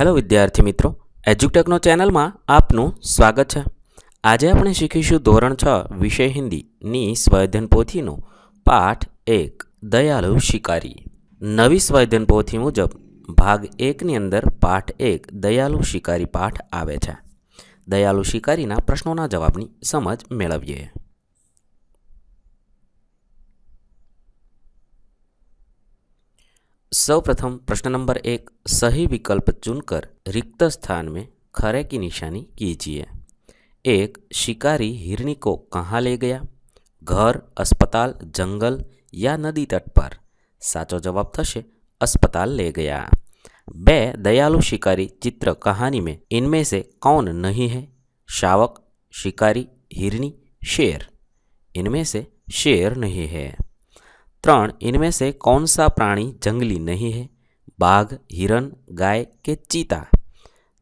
Hello વિદ્યાર્થી મિત્રો, એજ્યુટેકનો ચેનલમાં આપનું સ્વાગત છે. આજે આપણે શીખીશું ધોરણ છ, વિષય હિન્દીની સ્વયધન પોથીનો પાઠ એક દયાળુ શિકારી. નવી સ્વયધન પોથી મુજબ, ભાગ એકની અંદર પાઠ એક દયાળુ શિકારી પાઠ આવે છે. દયાળુ શિકારીના પ્રશ્નોના જવાબની સમજ મેળવીએ. सर्वप्रथम प्रश्न नंबर एक, सही विकल्प चुनकर रिक्त स्थान में खरे की निशानी कीजिए। एक, शिकारी हिरनी को कहाँ ले गया? घर, अस्पताल, जंगल या नदी तट पर? साचो जवाब થશે अस्पताल ले गया। बे, दयालु शिकारी चित्र कहानी में इनमें से कौन नहीं है? शावक, शिकारी, हिरनी, शेर। इनमें से शेर नहीं है। ત્રણ इनमें से कौन सा प्राणी जंगली नहीं है बाघ हिरन गाय के चीता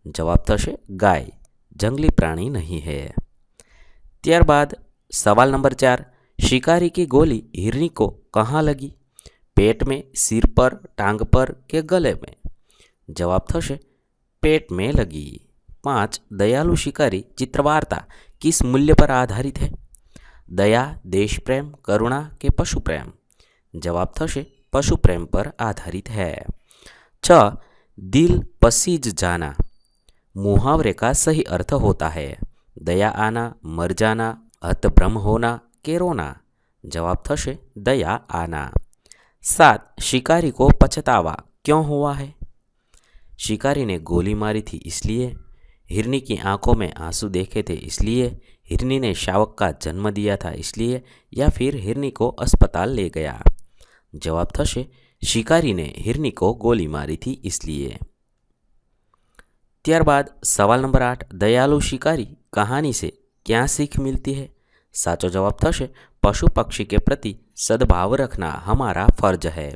जवाब થશે गाय जंगली प्राणी नहीं है ત્યારબાદ सवाल नंबर चार शिकारी की गोली हिरनी को कहाँ लगी पेट में सिर पर टांग पर के गले में जवाब થશે पेट में लगी पाँच दयालु शिकारी चित्रवार्ता किस मूल्य पर आधारित है दया देश प्रेम करुणा के पशु प्रेम जवाब થશે पशु प्रेम पर आधारित है छ दिल पसीज जाना मुहावरे का सही अर्थ होता है दया आना मर जाना हतभ्रम होना के रोना जवाब થશે दया आना सात शिकारी को पछतावा क्यों हुआ है शिकारी ने गोली मारी थी इसलिए हिरनी की आंखों में आंसू देखे थे इसलिए हिरनी ने शावक का जन्म दिया था इसलिए या फिर हिरनी को अस्पताल ले गया જવાબ થશે. શિકારીને હિરનિકો ગોલી મારીથી ઇસલીએ ત્યારબાદ સવાલ નંબર આઠ, દયાલુ શિકારી કહાની છે ક્યાં શીખ મિલતી હે? સાચો જવાબ થશે, પશુ પક્ષી કે પ્રતિ સદભાવ રખના હમારા ફર્જ હૈ.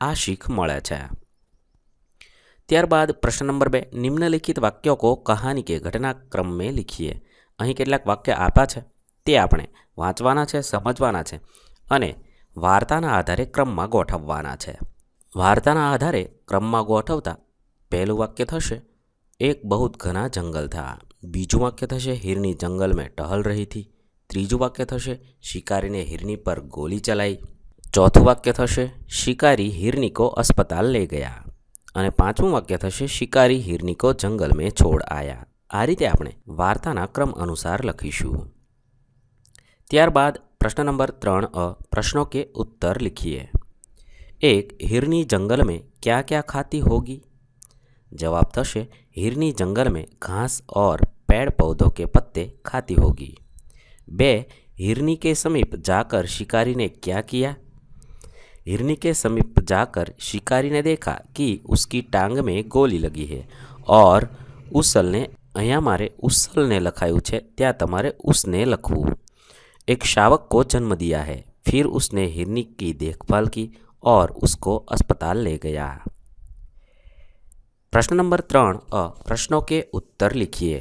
આ શીખ મળે છે. ત્યારબાદ પ્રશ્ન નંબર બે, નિમ્નલિખિત વાક્યો કો કહાની કે ઘટના ક્રમ મેં લિખીએ. અહીં કેટલાક વાક્ય આપ્યા છે, તે આપણે વાંચવાના છે, સમજવાના છે અને વાર્તાના આધારે ક્રમમાં ગોઠવવાના છે. વાર્તાના આધારે ક્રમમાં ગોઠવતા પહેલું વાક્ય થશે, એક બહુ ઘણા જંગલ થા. બીજું વાક્ય થશે, હિરની જંગલ મેં ટહલ રહી હતી ત્રીજું વાક્ય થશે, શિકારીને હિરની પર ગોલી ચલાવી ચોથું વાક્ય થશે, શિકારી હિરની અસ્પતાલ લઈ ગયા. અને પાંચમું વાક્ય થશે, શિકારી હિરનીકો જંગલ મેં છોડ આયા. આ રીતે આપણે વાર્તાના ક્રમ અનુસાર લખીશું. ત્યારબાદ प्रश्न नंबर ત્રણ અ प्रश्नों के उत्तर लिखिए एक हिरनी जंगल में क्या क्या खाती होगी जवाब થશે हिरनी जंगल में घास और पेड़ पौधों के पत्ते खाती होगी बे हिरनी के समीप जाकर शिकारी ने क्या किया हिरनी के समीप जाकर शिकारी ने देखा कि उसकी टांग में गोली लगी है और ઉસલને અહીંયા મારે ઉસલને લખાયું છે ત્યાં તમારે उसने લખવું एक शावक को जन्म दिया है फिर उसने हिरनी की देखभाल की और उसको अस्पताल ले गया प्रश्न नंबर त्रण अ प्रश्नों के उत्तर लिखिए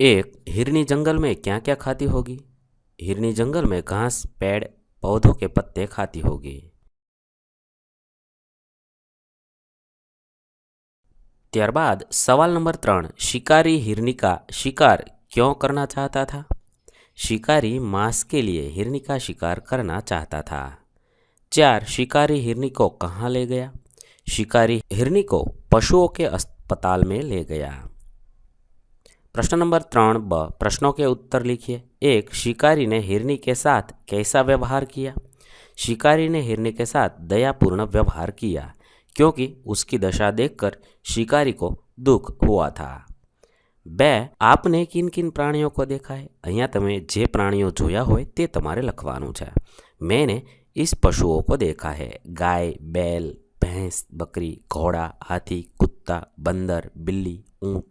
एक हिरनी जंगल में क्या क्या खाती होगी हिरनी जंगल में घास पेड़ पौधों के पत्ते खाती होगी ત્યારબાદ सवाल नंबर ત્રણ शिकारी हिरनी का शिकार क्यों करना चाहता था शिकारी मांस के लिए हिरनी का शिकार करना चाहता था। चार, शिकारी हिरनी को कहाँ ले गया? शिकारी हिरनी को पशुओं के अस्पताल में ले गया। प्रश्न नंबर त्रण ब, प्रश्नों के उत्तर लिखिए। एक, शिकारी ने हिरनी के साथ कैसा व्यवहार किया? शिकारी ने हिरनी के साथ दयापूर्ण व्यवहार किया, क्योंकि उसकी दशा देखकर शिकारी को दुख हुआ था। બે, આપને કિન કિન પ્રાણીઓ કો દેખાય? અહીંયા તમે જે પ્રાણીઓ જોયા હોય તે તમારે લખવાનું છે. મેને ઇસ પશુઓ કો દેખા હે. ગાય, બેલ, ભેંસ, બકરી, ઘોડા, હાથી, કુત્તા, બંદર, બિલ્લી, ઊંટ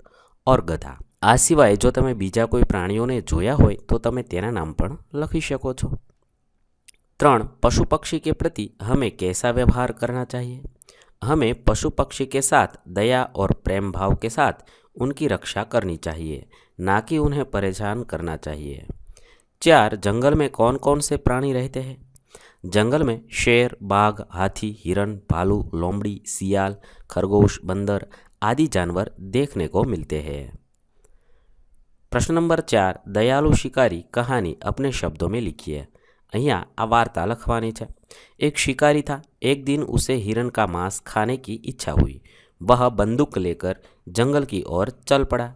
ઓર ગધા. આ સિવાય જો તમે બીજા કોઈ પ્રાણીઓને જોયા હોય તો તમે તેના નામ પણ લખી શકો છો. ત્રણ, પશુ પક્ષી કે પ્રતિ હમે કેસા વ્યવહાર કરના ચાહીએ? હમે પશુ પક્ષી કે સાથ દયા ઓર પ્રેમ ભાવ કે સાથ उनकी रक्षा करनी चाहिए ना कि उन्हें परेशान करना चाहिए चार जंगल में कौन कौन से प्राणी रहते हैं जंगल में शेर बाघ हाथी हिरण भालू लोमड़ी सियाल खरगोश बंदर आदि जानवर देखने को मिलते हैं પ્રશ્ન નંબર ચાર દયાળુ શિકારી કહાની अपने शब्दों में लिखिए અહીંયા આ વાર્તા લખવાની છે एक शिकारी था एक दिन उसे हिरन का मांस खाने की इच्छा हुई वह बंदूक लेकर जंगल की ओर चल पड़ा।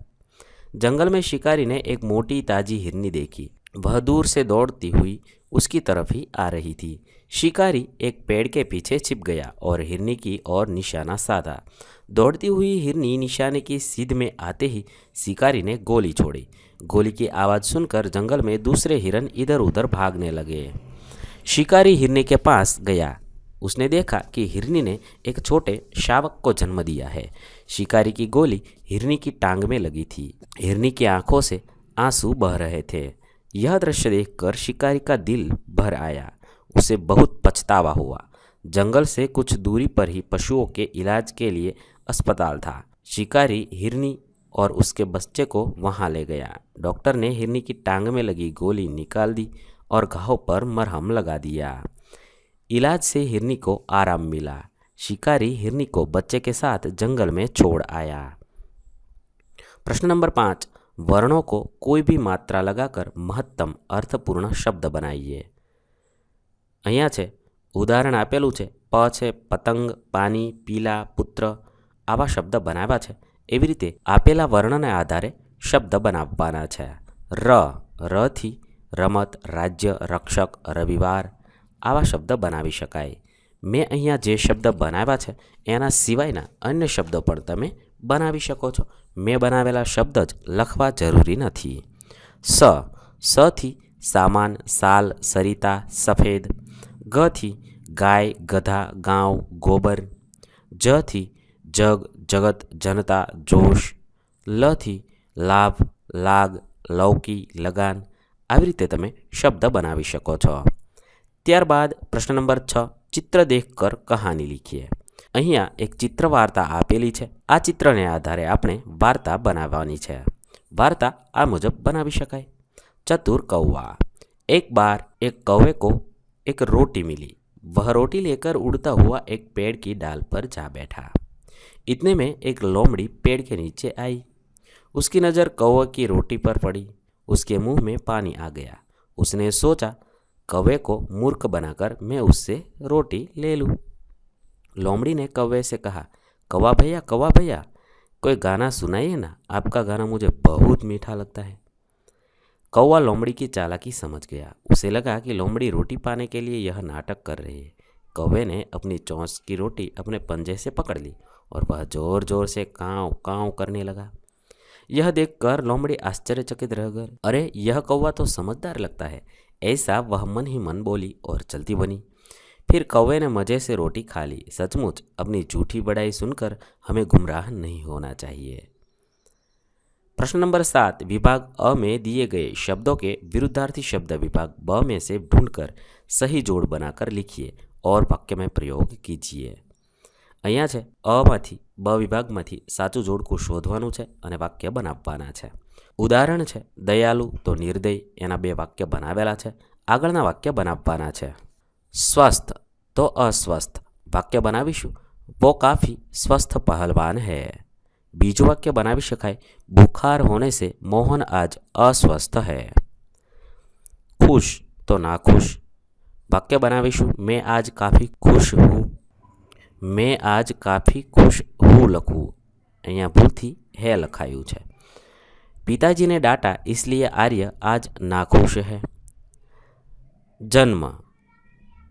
जंगल में शिकारी ने एक मोटी ताजी हिरनी देखी। वह दूर से दौड़ती हुई उसकी तरफ़ ही आ रही थी। शिकारी एक पेड़ के पीछे छिप गया और हिरनी की ओर निशाना साधा। दौड़ती हुई हिरनी निशाने की सीध में आते ही शिकारी ने गोली छोड़ी। गोली की आवाज़ सुनकर जंगल में दूसरे हिरन इधर उधर भागने लगे। शिकारी हिरनी के पास गया। उसने देखा कि हिरनी ने एक छोटे शावक को जन्म दिया है। शिकारी की गोली हिरनी की टांग में लगी थी। हिरनी की आँखों से आँसू बह रहे थे। यह दृश्य देखकर शिकारी का दिल भर आया। उसे बहुत पछतावा हुआ। जंगल से कुछ दूरी पर ही पशुओं के इलाज के लिए अस्पताल था। शिकारी हिरनी और उसके बच्चे को वहाँ ले गया। डॉक्टर ने हिरनी की टांग में लगी गोली निकाल दी और घाव पर मरहम लगा दिया। इलाज से हिरनी को आराम मिला शिकारी हिरनी को बच्चे के साथ जंगल में छोड़ आया प्रश्न नंबर पाँच वर्णों को कोई भी मात्रा लगाकर મહત્તમ અર્થપૂર્ણ શબ્દ બનાવીએ અહીંયા છે ઉદાહરણ આપેલું છે પ છે પતંગ પાણી પીલા પુત્ર આવા શબ્દ બનાવ્યા છે એવી રીતે આપેલા વર્ણને આધારે શબ્દ બનાવવાના છે ર રથી રમત રાજ્ય રક્ષક રવિવાર આવા શબ્દ બનાવી શકાય. મેં અહીંયા જે શબ્દ બનાવ્યા છે, એના સિવાયના અન્ય શબ્દો પણ તમે બનાવી શકો છો. મેં બનાવેલા શબ્દ જ લખવા જરૂરી નથી. સ સથી સામાન, સાલ, સરિતા, સફેદ. ગથી ગાય, ગધા ગાંવ ગોબર. જથી જગ, જગત, જનતા, જોશ. લથી લાભ, લાગ, લૌકી, લગાન. આવી રીતે તમે શબ્દ બનાવી શકો છો. ત્યારબાદ પ્રશ્ન નંબર છ ચિત્ર દેખકર કહાની લીખીએ અહીંયા એક ચિત્ર વાર્તા આપેલી છે આ ચિત્રને આધારે આપણે વાર્તા બનાવવાની છે વાર્તા આ મુજબ બનાવી શકાય चतुर कौवा एक बार एक कौवे को एक रोटी मिली वह रोटी लेकर उड़ता हुआ एक पेड़ की डाल पर जा बैठा इतने में एक लोमड़ी पेड़ के नीचे आई उसकी नज़र कौवे की रोटी पर पड़ी उसके मुंह में पानी आ गया उसने सोचा कौवे को मूर्ख बनाकर मैं उससे रोटी ले लूँ। लोमड़ी ने कौवे से कहा, कौवा भैया कौवा भैया, कोई गाना सुनाइए ना, आपका गाना मुझे बहुत मीठा लगता है। कौवा लोमड़ी की चालाकी समझ गया। उसे लगा कि लोमड़ी रोटी पाने के लिए यह नाटक कर रही है। कौवे ने अपनी चौंस की रोटी अपने पंजे से पकड़ ली और वह ज़ोर ज़ोर से काँव काँव करने लगा। यह देखकर लोमड़ी आश्चर्यचकित रह गई। अरे, यह कौवा तो समझदार लगता है। ऐसा वह मन ही मन बोली और चलती बनी फिर कौवे ने मज़े से रोटी खा ली सचमुच अपनी झूठी बड़ाई सुनकर हमें गुमराह नहीं होना चाहिए प्रश्न नंबर सात विभाग अ में दिए गए शब्दों के विरुद्धार्थी शब्द विभाग ब में से ढूंढकर सही जोड़ बनाकर लिखिए और वाक्य में प्रयोग कीजिए અહીંયા છે અમાંથી બ વિભાગમાંથી સાચું જોડકું શોધવાનું છે અને વાક્ય બનાવવાના છે ઉદાહરણ છે, દયાલુ તો નિર્દય, એના બે વાક્ય બનાવેલા છે, આગળના વાક્ય બનાવવાના છે. સ્વસ્થ તો અસ્વસ્થ, વાક્ય બનાવીશું, વો કાફી સ્વસ્થ પહેલવાન હે. બીજું વાક્ય બનાવી શકાય, બુખાર હોને સે મોહન આજ અસ્વસ્થ હે. ખુશ તો નાખુશ, વાક્ય બનાવીશું, મેં આજ કાફી ખુશ હું. મેં આજ કાફી ખુશ હું લખવું અહીંયા ભૂલથી હે લખાયું છે. पिताजी ने डांटा इसलिए आर्य आज नाखुश है जन्म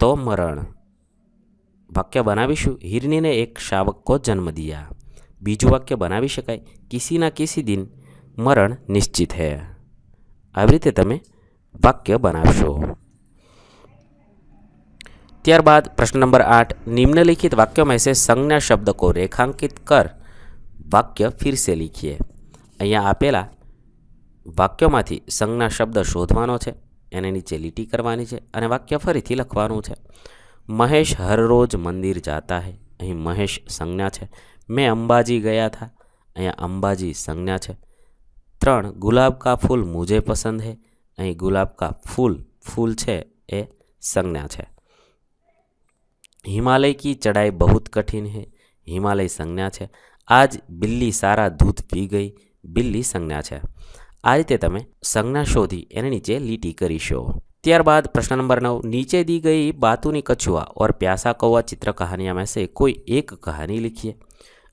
तो मरण वाक्य बनावीशु हिरनी ने एक शावक को जन्म दिया बीजू वाक्य बनावी शकाय किसी ना किसी दिन मरण निश्चित है આવી રીતે તમે વાક્ય બનાવશો ત્યારબાદ પ્રશ્ન નંબર આઠ निम्नलिखित वाक्यों में से संज्ञा शब्द को रेखांकित कर વાક્ય फिर से लिखिए અહીંયા આપેલા વાક્યોમાંથી સંજ્ઞા શબ્દ શોધવાનો છે, એને નીચે લીટી કરવાની છે અને વાક્ય ફરીથી લખવાનું છે. મહેશ હરરોજ મંદિર જાતા હે, અહીં મહેશ સંજ્ઞા છે. મેં અંબાજી ગયા હતા અહીંયા અંબાજી સંજ્ઞા છે. ત્રણ, ગુલાબ કા ફૂલ મુજે પસંદ હે, અહીં ગુલાબ કા ફૂલ ફૂલ છે એ સંજ્ઞા છે. હિમાલય કી ચડાઈ બહુત કઠિન હે, હિમાલય સંજ્ઞા છે. આજ બિલ્લી સારા દૂધ પી ગઈ, બિલ્લી સંજ્ઞા છે. આ રીતે તમે સંજ્ઞા શોધી એને નીચે લીટી કરીશો. ત્યારબાદ પ્રશ્ન નંબર નવ, નીચે દી ગઈ બાતુની કછુઆ ઓર પ્યાસા કૌવા ચિત્ર કહાનીયા મેં સે કોઈ એક કહાની લીખીએ.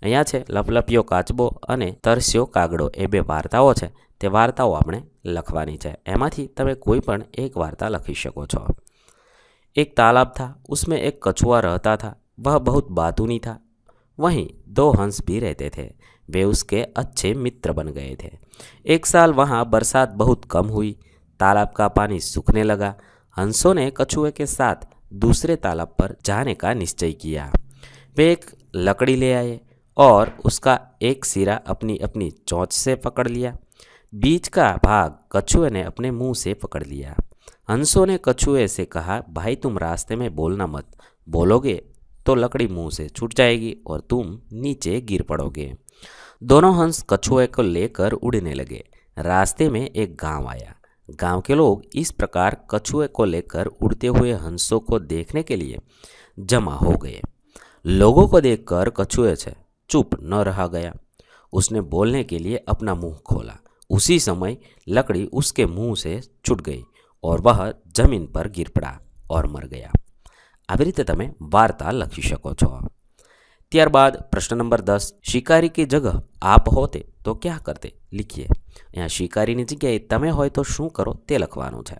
અહીંયા છે, લપલપિયો કાચબો અને તરસ્યો કાગડો. એ બે વાર્તાઓ છે, તે વાર્તાઓ આપણે લખવાની છે. એમાંથી તમે કોઈ પણ એક વાર્તા લખી શકો છો. એક તાલાબ થા, ઉસમે એક કછુઆ રહેતા થા, વહ બહુ બાતુની થા, વહીં દો હંસ ભી રહેતે થે. वे उसके अच्छे मित्र बन गए थे। एक साल वहाँ बरसात बहुत कम हुई। तालाब का पानी सूखने लगा। हंसों ने कछुए के साथ दूसरे तालाब पर जाने का निश्चय किया। वे एक लकड़ी ले आए और उसका एक सिरा अपनी अपनी चोंच से पकड़ लिया। बीच का भाग कछुए ने अपने मुँह से पकड़ लिया। हंसों ने कछुए से कहा, भाई, तुम रास्ते में बोलना मत। बोलोगे तो लकड़ी मुँह से छूट जाएगी और तुम नीचे गिर पड़ोगे। दोनों हंस कछुए को लेकर उड़ने लगे रास्ते में एक गांव आया गांव के लोग इस प्रकार कछुए को लेकर उड़ते हुए हंसों को देखने के लिए जमा हो गए लोगों को देखकर कछुए से चुप न रहा गया उसने बोलने के लिए अपना मुंह खोला उसी समय लकड़ी उसके मुंह से छूट गई और वह જમીન પર ગીર પડા ઓર મર ગયા આવી રીતે તમે વાર્તા લખી શકો છો ત્યારબાદ પ્રશ્ન નંબર દસ શિકારી કી જગહ આપ હોતે તો ક્યાં કરતે લીખીએ અહીંયા શિકારીની જગ્યાએ તમે હોય તો શું કરો તે લખવાનું છે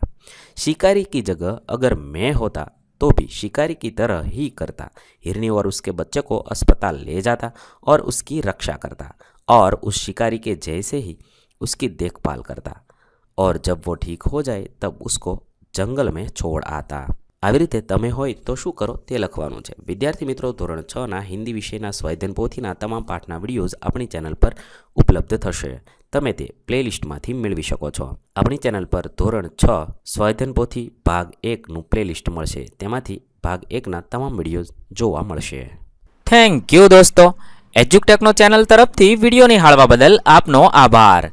शिकारी की जगह अगर मैं होता तो भी शिकारी की तरह ही करता हिरनी और उसके बच्चे को अस्पताल ले जाता और उसकी रक्षा करता और उस शिकारी के जैसे ही उसकी देखभाल करता और जब वो ठीक हो जाए तब उसको જંગલ મેં છોડ આતા આવી રીતે તમે હોય તો શું કરો તે લખવાનું છે. વિદ્યાર્થી મિત્રો, ધોરણ છના હિન્દી વિષયના સ્વાધ્યન તમામ પાઠના વિડીયોઝ આપણી ચેનલ પર ઉપલબ્ધ થશે. તમે તે પ્લેલિસ્ટમાંથી મેળવી શકો છો. આપણી ચેનલ પર ધોરણ છ સ્વાધ્યન ભાગ એકનું પ્લેલિસ્ટ મળશે. તેમાંથી ભાગ એકના તમામ વિડીયોઝ જોવા મળશે. થેન્ક યુ દોસ્તો. એજ્યુકટેકનો ચેનલ તરફથી વીડિયો નિહાળવા બદલ આપનો આભાર.